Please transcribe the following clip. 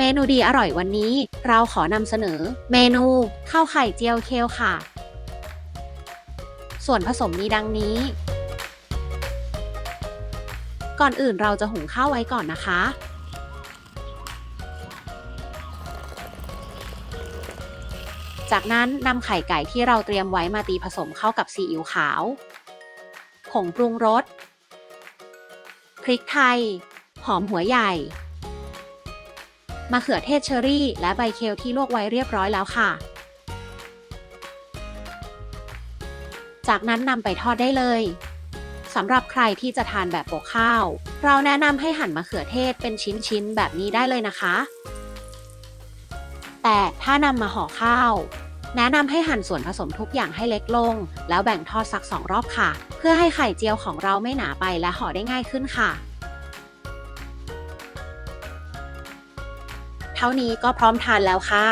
เมนูดีอร่อยวันนี้ เราขอนำเสนอ เมนูข้าวไข่เจียวเคลค่ะ ส่วนผสมมีดังนี้ ก่อนอื่นเราจะหุงข้าวไว้ก่อนนะคะ จากนั้นนำไข่ไก่ที่เราเตรียมไว้มาตีผสมเข้ากับซีอิ๊วขาว ผงปรุงรส พริกไทย หอมหัวใหญ่ มะเขือเทศเชอรี่ และใบเคลที่ลวกไว้เรียบร้อยแล้วค่ะ จากนั้นนำไปทอดได้เลยสำหรับใครที่จะทานแบบโปะข้าว เราแนะนำให้หั่นมะเขือเทศเป็นชิ้นๆแบบนี้ได้เลยนะคะ แต่ถ้านำมาห่อข้าว แนะนำให้หั่นส่วนผสมทุกอย่างให้เล็กลง แล้วแบ่งทอดสักสองรอบค่ะ เพื่อให้ไข่เจียวของเราไม่หนาไปและห่อได้ง่ายขึ้นค่ะ เท่านี้ก็พร้อมทานแล้วค่ะ